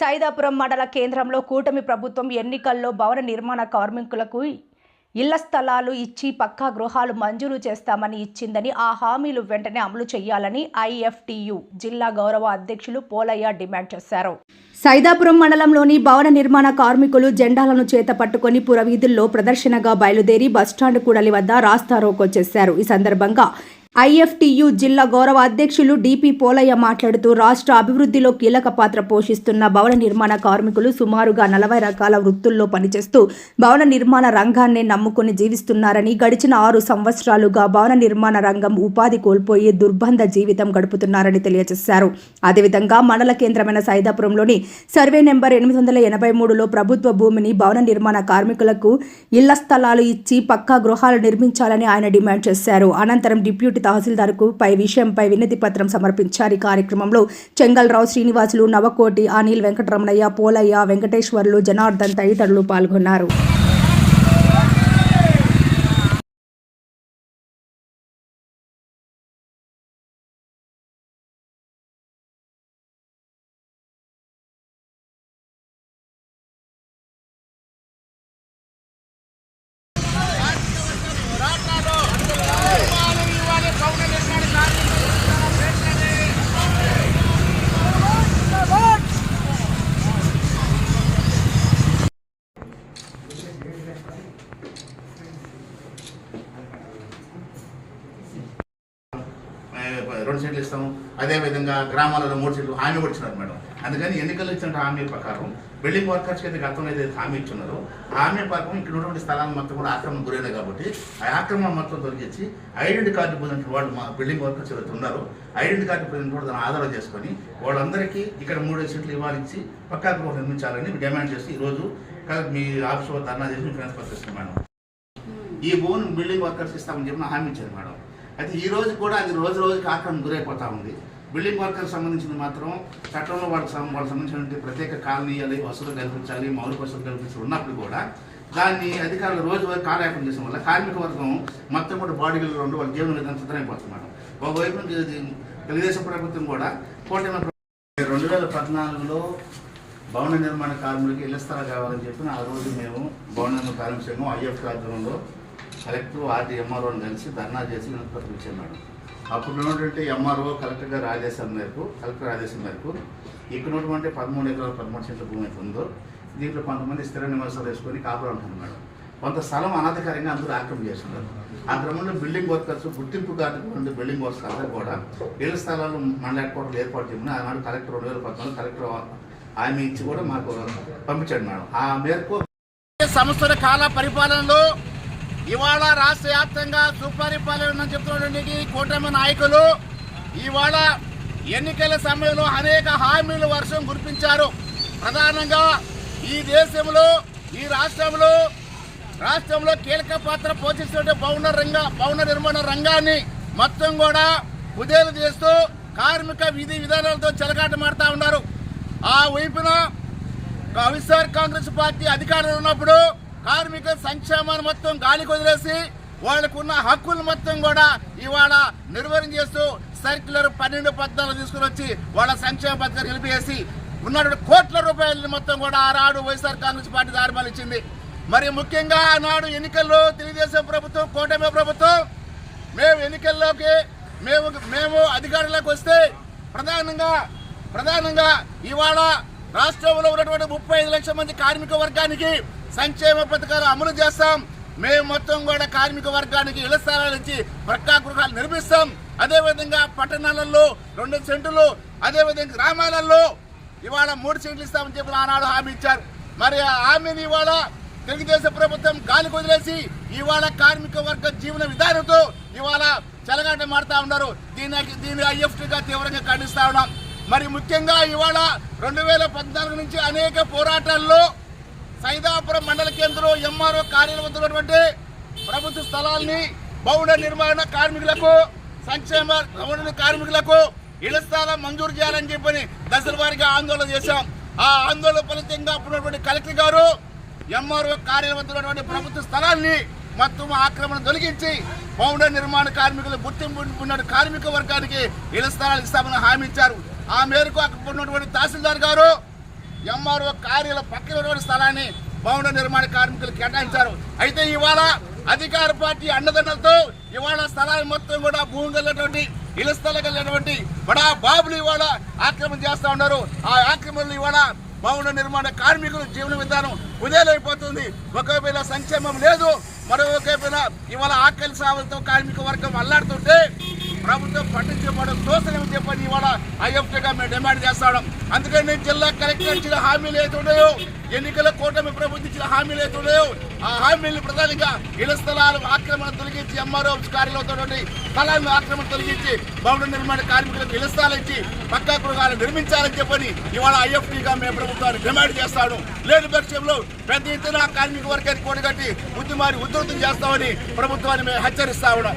సైదాపురం మండల కేంద్రంలో కూటమి ప్రభుత్వం ఎన్నికల్లో భవన నిర్మాణ కార్మికులకు ఇళ్ళ స్థలాలు ఇచ్చి పక్కా గృహాలు మంజూరు చేస్తామని ఇచ్చిందని ఆ హామీలు వెంటనే అమలు చేయాలని ఐఎఫ్టియు జిల్లా గౌరవ అధ్యక్షులు పోలయ్య డిమాండ్ చేశారు. సైదాపురం మండలంలోని భవన నిర్మాణ కార్మికులు జెండాలను చేత పట్టుకొని పురవీధుల్లో ప్రదర్శనగా బయలుదేరి బస్టాండ్ కూడలి వద్ద రాస్తారోకో చేశారు. ఈ సందర్భంగా ఐఎఫ్టియు జిల్లా గౌరవ అధ్యక్షులు డిపి పోలయ్య మాట్లాడుతూ రాష్ట్ర అభివృద్ధిలో కీలక పాత్ర పోషిస్తున్న భవన నిర్మాణ కార్మికులు సుమారుగా నలభై రకాల వృత్తుల్లో పనిచేస్తూ భవన నిర్మాణ రంగాన్నే నమ్ముకుని జీవిస్తున్నారని గడిచిన ఆరు సంవత్సరాలుగా భవన నిర్మాణ రంగం ఉపాధి కోల్పోయి దుర్బంధ జీవితం గడుపుతున్నారని తెలియజేశారు. అదేవిధంగా మండల కేంద్రమైన సైదాపురంలోని సర్వే నెంబర్ ఎనిమిది వందల ఎనభై మూడులో ప్రభుత్వ భూమిని భవన నిర్మాణ కార్మికులకు ఇళ్ళ స్థలాలు ఇచ్చి పక్కా గృహాలు నిర్మించాలని ఆయన డిమాండ్ చేశారు. అనంతరం డిప్యూటీ తహసీల్దార్కు పై విషయంపై వినతి పత్రం సమర్పించారు. ఈ కార్యక్రమంలో చెంగల్రావు శ్రీనివాసులు నవకోటి అనిల్ వెంకటరమణయ్య పోలయ్య వెంకటేశ్వర్లు జనార్దన్ తదితరులు పాల్గొన్నారు ఆ, రెండు సీట్లు ఇస్తాము. అదేవిధంగా గ్రామాలలో మూడు సీట్లు హామీ కూడా ఇచ్చినారు మేడం. అందుకని ఎన్నికలు ఇచ్చిన హామీ ప్రకారం బిల్డింగ్ వర్కర్స్కి అయితే గతంలో ఏదైతే హామీ ఇచ్చున్నారో. ఆ హామీ ప్రకారం ఇక్కడ ఉన్నటువంటి స్థలాలు మొత్తం కూడా ఆక్రమణ గురైనాయి కాబట్టి ఆ ఆక్రమణ మొత్తం తొలగించి ఐడెంటి కార్డు పొందిన వాళ్ళు మా బిల్డింగ్ వర్కర్స్ ఎవరైతే ఉన్నారో. ఐడెంటి కార్డు పొందిన వాళ్ళు దాన్ని ఆధారం చేసుకొని వాళ్ళందరికీ ఇక్కడ మూడు సీట్లు ఇవ్వాలించి పక్కా గృహం నిర్మించాలని డిమాండ్ చేసి ఈరోజు మీ ఆఫీస్ వద్ద ధర్నా చేసి ఫ్రెండ్స్ పత్రిస్తాం మేడం. ఈ భూమిని బిల్డింగ్ వర్కర్స్ ఇస్తామని చెప్పిన హామీ ఇచ్చారు మేడం. అయితే ఈ రోజు కూడా అది రోజు రోజుకి ఆక్రమణ గురైపోతా ఉంది. బిల్డింగ్ వర్కర్ సంబంధించింది మాత్రం చట్టంలో వాళ్ళకి వాళ్ళకి సంబంధించినటువంటి ప్రత్యేక కాలనీ వసతులు కల్పించాలి మౌలిక వసతులు కల్పించాలి ఉన్నప్పుడు కూడా దాన్ని అధికారులు రోజు వరకు కాలయాపం చేసిన వల్ల కార్మిక వర్గం మొత్తం కూడా బాడీలలో ఉండి వాళ్ళ జీవన విధానం సిద్ధమైపోతుంది ఒకవైపు నుంచి తెలుగుదేశం ప్రభుత్వం కూడా కూటమి రెండు వేల పద్నాలుగులో భవన నిర్మాణ కార్మికులకు ఇళ్ళ స్థలాలు కావాలని చెప్పి ఆ రోజు మేము భవన నిర్మాణ కార్మిక సంఘం ఐఎఫ్ ఆధ్వర్యంలో కలెక్టర్ ఆర్డీ ఎంఆర్ఓని కలిసి ధర్నా చేసి వినతిపత్రం ఇచ్చాను మేడం అప్పుడు ఉన్నటువంటి ఎంఆర్ఓ కలెక్టర్ గారి ఆదేశం మేరకు కలెక్టర్ ఆదేశం మేరకు ఇక్కడ ఉన్నటువంటి పదమూడు ఎకరాల పదమూడు సెంట్ల భూమి అయితే ఉందో దీంట్లో కొంతమంది స్థిర నివాసాలు వేసుకొని కాపురం ఉంటుంది మేడం. కొంత స్థలం అనధికారంగా అందరూ ఆక్రమణ చేస్తున్నారు. ఆ క్రమంలో బిల్డింగ్ వర్కర్స్ గుర్తింపు కార్డు ఉండే బిల్డింగ్ వర్కర్స్ అందరూ కూడా. ఇళ్ళ స్థలాలు మండల హెడ్ ఏర్పాటు చేయమని ఆనాడు కలెక్టర్ రెండు వేల పద్నాలుగు కలెక్టర్ హామీ ఇచ్చి కూడా మాకు పంపించాడు మేడం. ఆ మేరకు సంస్థల కాల పరిపాలనలో ఇవాళ రాష్ట్ర వ్యాప్తంగా సుపరిపాలన చెప్తున్నటువంటి కూటమి నాయకులు ఇవాళ ఎన్నికల సమయంలో అనేక హామీలు వర్షం కురిపించారు. ప్రధానంగా ఈ దేశంలో ఈ రాష్ట్రంలో రాష్ట్రంలో కీలక పాత్ర పోషిస్తున్న భవన రంగ భవన నిర్మాణ రంగాన్ని మొత్తం కూడా కుదేలు చేస్తూ కార్మిక విధి విధానాలతో చెలగాటమాడుతా ఉన్నారు. ఆ వైపున వైఎస్ఆర్ కాంగ్రెస్ పార్టీ అధికారంలో ఉన్నప్పుడు కార్మిక సంక్షేమాన్ని మొత్తం గాలికి వదిలేసి వాళ్ళకున్న హక్కులు మొత్తం కూడా ఇవాళ నిర్వహణ చేస్తూ సర్క్యులర్ పన్నెండు పద్నాలుగు తీసుకుని వచ్చి వాళ్ళ సంక్షేమ పథకం నిలిపేసి ఉన్నటువంటి కోట్ల రూపాయలు మొత్తం కూడా ఆనాడు వైఎస్ఆర్ కాంగ్రెస్ పార్టీ దారిమలిచ్చింది మరి ముఖ్యంగా ఆనాడు ఎన్నికల్లో తెలుగుదేశం ప్రభుత్వం కూటమి ప్రభుత్వం మేము ఎన్నికల్లోకి మేము మేము అధికారంలోకి వస్తే ప్రధానంగా ప్రధానంగా ఇవాళ రాష్ట్రంలో ఉన్నటువంటి ముప్పై ఐదు లక్షల మంది కార్మిక వర్గానికి సంక్షేమ పథకాలు అమలు చేస్తాం. మేము మొత్తం కూడా కార్మిక వర్గానికి ఇళ్ళ స్థలాలు ఇచ్చి పక్కా గృహాలు నిర్మిస్తాం. అదేవిధంగా పట్టణాలలో రెండు సెంటులు అదేవిధంగా గ్రామాలలో ఇవాళ మూడు సెంట్లు ఇస్తామని చెప్పి ఆనాడు హామీ ఇచ్చారు. మరి ఆ హామీని ఇవాళ తెలుగుదేశం ప్రభుత్వం గాలి వదిలేసి ఇవాళ కార్మిక వర్గ జీవన విధానంతో ఇవాళ చెలగాట మారుతా ఉన్నారు. దీనికి దీని ఐఎఫ్టీగా తీవ్రంగా ఖండిస్తా ఉన్నాం. మరి ముఖ్యంగా ఇవాళ రెండు వేల పద్నాలుగు నుంచి అనేక పోరాటాల్లో సైదాపురం మండల కేంద్రం ఎంఆర్ఓ కార్యాలయం వద్ద ఉన్నటువంటి ప్రభుత్వ స్థలాల్ని భవన నిర్మాణ కార్మికులకు సంక్షేమ భవన కార్మికులకు ఇళ్ళ స్థలం మంజూరు చేయాలని చెప్పని దశల వారిగా ఆందోళన చేశాం. ఆ ఆందోళన ఫలితంగా అప్పుడున్నటువంటి కలెక్టర్ గారు ఎంఆర్ఓ కార్యాలయం వద్ద ఉన్నటువంటి ప్రభుత్వ స్థలాన్ని మొత్తం ఆక్రమణ తొలగించి భవన నిర్మాణ కార్మికులు గుర్తింపు ఉన్న కార్మిక వర్గానికి ఇళ్ళ స్థలాలు ఇస్తామని హామీ ఇచ్చారు. ఆ మేరకు అక్కడ ఉన్నటువంటి తహసీల్దార్ గారు ఎంఆర్ఓ కార్యాల పక్కన ఉన్నటువంటి స్థలాన్ని భవన నిర్మాణ కార్మికులు కేటాయించారు. అయితే ఇవాళ అధికార పార్టీ అండదండలతో ఇవాళ స్థలాన్ని మొత్తం కూడా భూమి కలిగినటువంటి ఇళ్ళ స్థలం కలిగినటువంటి బడా బాబులు ఇవాళ ఆక్రమణ చేస్తా ఉన్నారు. ఆ ఆక్రమణలు ఇవాళ భవన నిర్మాణ కార్మికులు జీవన విధానం ఉదయమైపోతుంది ఒకవేళ సంక్షేమం లేదు మరొకవైపున ఇవాళ ఆకలి సాగులతో కార్మిక వర్గం అల్లాడుతుంటే ప్రభుత్వం పట్టించుకోవడం దోషణం చెప్పని ఇవాళ ఐఎఫ్టీగా మేము డిమాండ్ చేస్తాం అందుకని జిల్లా కలెక్టర్ ఇచ్చిన హామీలు ఏతున్నాయో ఎన్నికల కూటమి ప్రభుత్వం ఇచ్చిన హామీలు ఏతున్నాయో ఆ హామీలు ప్రధానంగా ఇళ్ళ స్థలాలు ఆక్రమణ తొలగించి ఎంఆర్ఓ కార్యాలయంతో స్థలాలను ఆక్రమణ తొలగించి భవన నిర్మాణ కార్మికులకు ఇళ్ళ స్థలాలు ఇచ్చి పక్కా గృహాలు నిర్మించాలని చెప్పని ఇవాళ ఐఎఫ్టీగా మేము ప్రభుత్వాన్ని డిమాండ్ చేస్తాడు. లేని పక్షంలో పెద్ద ఎత్తున కార్మిక వర్గాన్ని కూడగట్టి ఉద్యమాన్ని ఉధృతం చేస్తామని ప్రభుత్వాన్ని మేము హెచ్చరిస్తా ఉన్నాం.